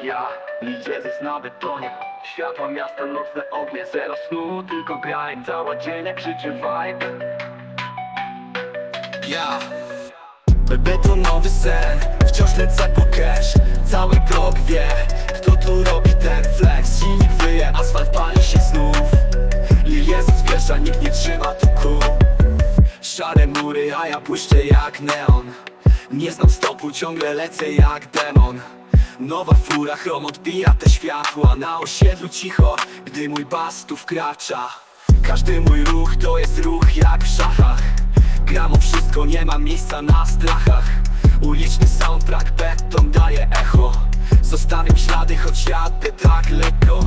Ja, Jezus na betonie Światła miasta, nocne ognie Zero snu, tylko grind Cała dzień jak krzyczy vibe. Ja. Betonowy sen. Wciąż lecę po cash. Cały blok wie Kto tu robi ten flex. Silnik wyje, asfalt pali się znów. Lil Jezus wjeżdża, nikt nie trzyma tu kół Szare mury, a ja błyszczę jak neon. Nie znam stopu, ciągle lecę jak demon Nowa fura, chrom odbija te światła. Na osiedlu cicho, gdy mój bas tu wkracza. Każdy mój ruch to jest ruch jak w szachach. Gram o wszystko, nie ma miejsca na strachach. Uliczny soundtrack, beton daje echo. Zostawiam ślady, choć jadę tak lekko.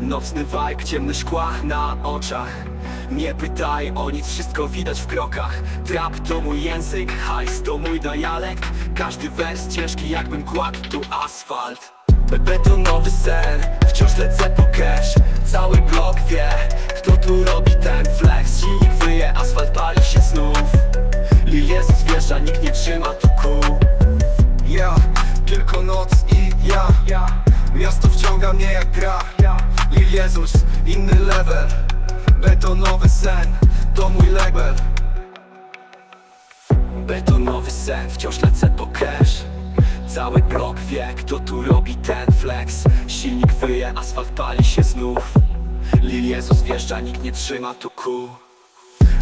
Nocny vibe, ciemne szkła na oczach Nie pytaj o nic, wszystko widać w krokach. Trap to mój język, hajs to mój dialekt. Każdy wers ciężki jakbym kładł tu asfalt. Be- Betonowy sen, wciąż lecę po cash. Cały blok wie, kto tu robi ten flex. Silnik wyje, asfalt pali się znów. Lil Jezus wjeżdża, nikt nie trzyma tu kół. Ja, tylko noc i ja. Miasto wciąga mnie jak gra. Lil Jezus, inny level sen, to mój label. Betonowy sen, wciąż lecę po cash. Cały blok wie, kto tu robi ten flex. Silnik wyje, asfalt pali się znów. Lil Jezus wjeżdża, nikt nie trzyma tu kół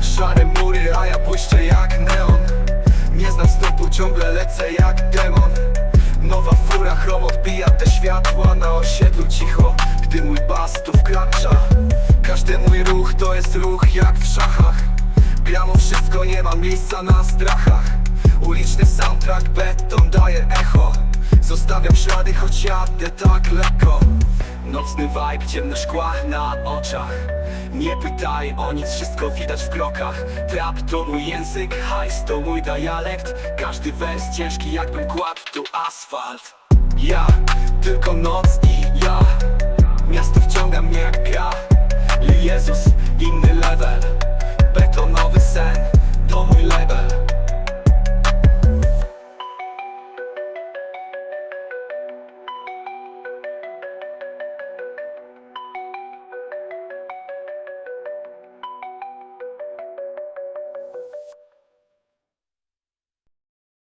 Szare mury, a ja błyszczę jak neon. Nie znam stopu, ciągle lecę jak demon. Nowa fura, chrom odbija te światła Na osiedlu cicho, gdy mój bas tu wkracza Każdy mój ruch to jest ruch jak w szachach. Gram o wszystko, nie ma miejsca na strachach. Uliczny soundtrack, beton daje echo. Zostawiam ślady, choć jadę tak lekko. Nocny vibe, ciemne szkła na oczach. Nie pytaj o nic, wszystko widać w krokach. Trap to mój język, hajs to mój dialekt. Każdy wers ciężki jakbym kładł tu asfalt. Ja, tylko noc